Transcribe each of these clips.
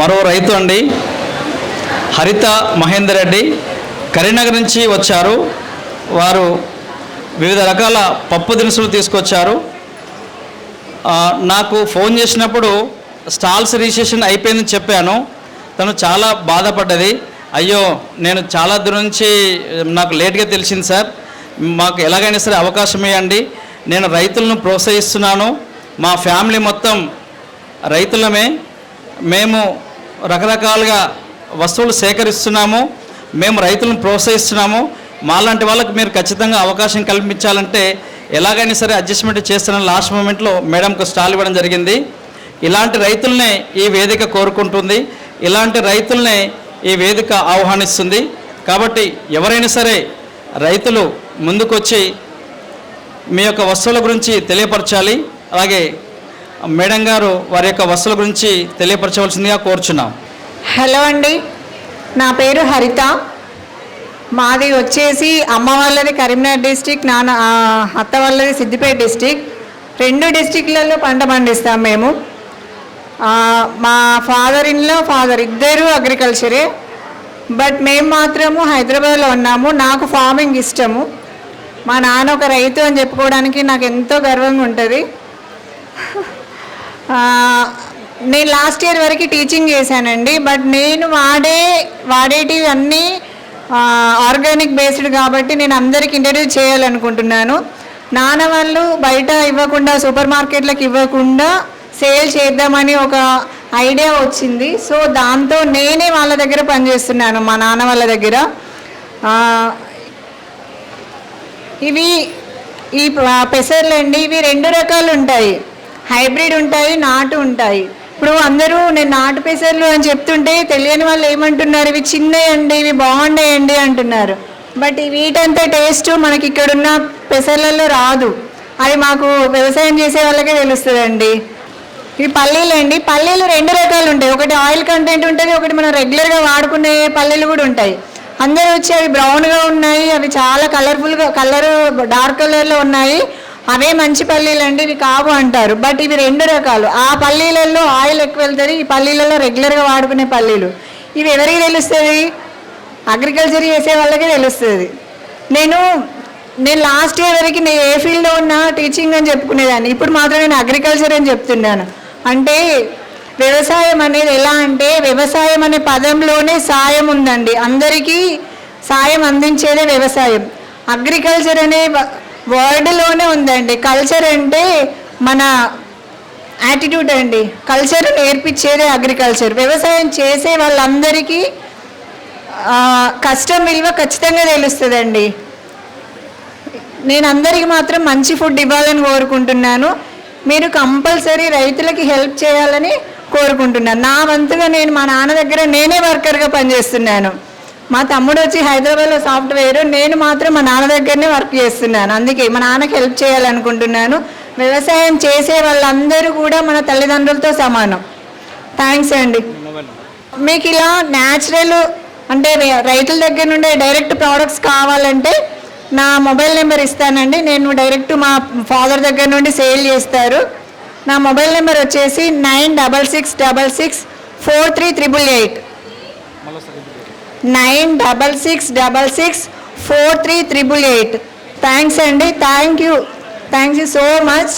మరో రైతు అండి. హరిత మహేందర్ రెడ్డి కరీంనగర్ నుంచి వచ్చారు. వారు వివిధ రకాల పప్పు దినుసులు తీసుకొచ్చారు. నాకు ఫోన్ చేసినప్పుడు స్టాల్స్ రిజిస్ట్రేషన్ అయిపోయిందని చెప్పాను. తను చాలా బాధపడ్డది. అయ్యో నేను చాలా దూరం నుంచి నాకు లేట్గా తెలిసింది సార్. మాకు ఎలాగైనా సరే అవకాశం ఇవ్వండి. నేను రైతులను ప్రోత్సహిస్తున్నాను. మా ఫ్యామిలీ మొత్తం రైతులమే. మేము రకరకాలుగా వస్తువులు సేకరిస్తున్నాము. మేము రైతులను ప్రోత్సహిస్తున్నాము. మాలాంటి వాళ్ళకి మీరు ఖచ్చితంగా అవకాశం కల్పించాలంటే ఎలాగైనా సరే అడ్జస్ట్మెంట్ చేస్తున్న లాస్ట్ మూమెంట్లో మేడంకు స్టాల్ ఇవ్వడం జరిగింది. ఇలాంటి రైతులనే ఈ వేదిక కోరుకుంటుంది. ఇలాంటి రైతులనే ఈ వేదిక ఆహ్వానిస్తుంది. కాబట్టి ఎవరైనా సరే రైతులు ముందుకొచ్చి మీ యొక్క వస్తువుల గురించి తెలియపరచాలి. అలాగే మేడం గారు వారి యొక్క వసతుల గురించి తెలియపరచవలసిందిగా కోరుచున్నాం. హలో అండి నా పేరు హరిత. మాది వచ్చేసి అమ్మ వాళ్ళది కరీంనగర్ డిస్టిక్ నాన్న అత్త వాళ్ళది సిద్దిపేట డిస్టిక్. రెండు డిస్టిక్లలో పంట పండిస్తాం మేము. మా ఫాదర్ ఇన్లో ఫాదర్ ఇద్దరు అగ్రికల్చరే బట్ మేము మాత్రము హైదరాబాద్లో ఉన్నాము నాకు ఫార్మింగ్ ఇష్టము. మా నాన్న ఒక రైతు అని చెప్పుకోవడానికి నాకు ఎంతో గర్వంగా ఉంటుంది. నేను లాస్ట్ ఇయర్ వరకు టీచింగ్ చేశానండి బట్ నేను వాడే వాడేటివి అన్నీ ఆర్గానిక్ బేస్డ్ కాబట్టి నేను అందరికి ఇంట్రడ్యూస్ చేయాలనుకుంటున్నాను. నాన్న వాళ్ళు బయట ఇవ్వకుండా సూపర్ మార్కెట్లకు ఇవ్వకుండా సేల్ చేద్దామని ఒక ఐడియా వచ్చింది. సో దాంతో నేనే వాళ్ళ దగ్గర పనిచేస్తున్నాను మా నాన్న వాళ్ళ దగ్గర. ఇవి ఈ పెసర్లు అండి ఇవి రెండు రకాలు ఉంటాయి. హైబ్రిడ్ ఉంటాయి నాటు ఉంటాయి. ఇప్పుడు అందరూ నేను నాటు పెసర్లు అని చెప్తుంటే తెలియని వాళ్ళు ఏమంటున్నారు ఇవి చిన్నయండి ఇవి బాగుండేయండి అంటున్నారు. బట్ వీటంతా టేస్ట్ మనకి ఇక్కడున్న పెసర్లలో రాదు. అది మాకు వ్యవసాయం చేసే వాళ్ళకే తెలుస్తుందండి. ఇవి పల్లీలు అండి పల్లీలు రెండు రకాలు ఉంటాయి. ఒకటి ఆయిల్ కంటెంట్ ఉంటుంది ఒకటి మనం రెగ్యులర్గా వాడుకునే పల్లీలు కూడా ఉంటాయి. అందరూ వచ్చి అవి బ్రౌన్గా ఉన్నాయి అవి చాలా కలర్ఫుల్గా కలర్ డార్క్ కలర్లో ఉన్నాయి. అవే మంచి పల్లీలు అండి ఇవి కావు అంటారు బట్ ఇవి రెండు రకాలు. ఆ పల్లీలలో ఆయిల్ ఎక్కువ వెళ్తుంది ఈ పల్లీలలో రెగ్యులర్గా వాడుకునే పల్లీలు. ఇవి ఎవరికి తెలుస్తుంది? అగ్రికల్చర్ చేసే వాళ్ళకే తెలుస్తుంది. నేను నేను లాస్ట్ ఇయర్ వరకు నేను ఏ ఫీల్డ్లో ఉన్నా టీచింగ్ అని చెప్పుకునేదాన్ని. ఇప్పుడు మాత్రం నేను అగ్రికల్చర్ అని చెప్తున్నాను. అంటే వ్యవసాయం అనేది ఎలా అంటే వ్యవసాయం అనే పదంలోనే సాయం ఉందండి. అందరికీ సాయం అందించేదే వ్యవసాయం. అగ్రికల్చర్ అనే వర్డ్లోనే ఉందండి. కల్చర్ అంటే మన యాటిట్యూడ్ అండి. కల్చర్ నేర్పించేదే అగ్రికల్చర్. వ్యవసాయం చేసే వాళ్ళందరికీ కష్టం విలువ ఖచ్చితంగా తెలుస్తుందండి. నేను అందరికీ మాత్రం మంచి ఫుడ్ ఇవ్వాలని కోరుకుంటున్నాను. మీరు కంపల్సరీ రైతులకి హెల్ప్ చేయాలని కోరుకుంటున్నాను. నా వంతుగా నేను మా నాన్న దగ్గర నేనే వర్కర్గా పనిచేస్తున్నాను. మా తమ్ముడు వచ్చి హైదరాబాద్లో సాఫ్ట్వేర్ నేను మాత్రం మా నాన్న దగ్గరనే వర్క్ చేస్తున్నాను. అందుకే మా నాన్నకి హెల్ప్ చేయాలనుకుంటున్నాను. వ్యవసాయం చేసే వాళ్ళందరూ కూడా మన తల్లిదండ్రులతో సమానం. థ్యాంక్స్ అండి. మీకు ఇలా న్యాచురల్ అంటే రైతుల దగ్గర నుండి డైరెక్ట్ ప్రోడక్ట్స్ కావాలంటే నా మొబైల్ నెంబర్ ఇస్తానండి. నేను డైరెక్ట్ మా ఫాదర్ దగ్గర నుండి సేల్ చేస్తారు. నా మొబైల్ నెంబర్ వచ్చేసి nine double six double six four three triple eight. Nine double six double six four three triple eight. Thanks అండి. Thank you thanks you so much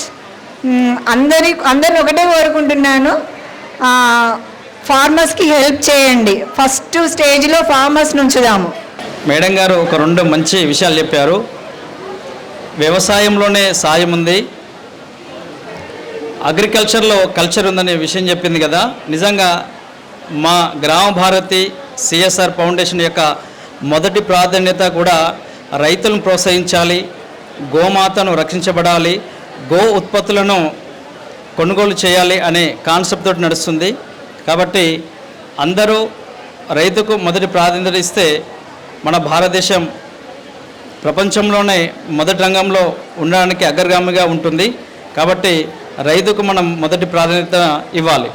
అందరి అందరిని ఒకటే కోరుకుంటున్నాను. ఫార్మర్స్కి హెల్ప్ చేయండి. ఫస్ట్ స్టేజ్లో ఫార్మర్స్ నుంచుదాము. మేడం గారు ఒక రెండు మంచి విషయాలు చెప్పారు. వ్యవసాయంలోనే సాయం ఉంది. అగ్రికల్చర్లో కల్చర్ ఉందనే విషయం చెప్పింది కదా. నిజంగా మా గ్రామ భారతి సిఎస్ఆర్ ఫౌండేషన్ యొక్క మొదటి ప్రాధాన్యత కూడా రైతులను ప్రోత్సహించాలి గోమాతను రక్షించబడాలి గో ఉత్పత్తులను కొనుగోలు చేయాలి అనే కాన్సెప్ట్ తోటి నడుస్తుంది. కాబట్టి అందరూ రైతుకు మొదటి ప్రాధాన్యత ఇస్తే మన భారతదేశం ప్రపంచంలోనే మొదటి రంగంలో ఉండడానికి అగ్రగామిగా ఉంటుంది. కాబట్టి రైతుకు మనం మొదటి ప్రాధాన్యత ఇవ్వాలి.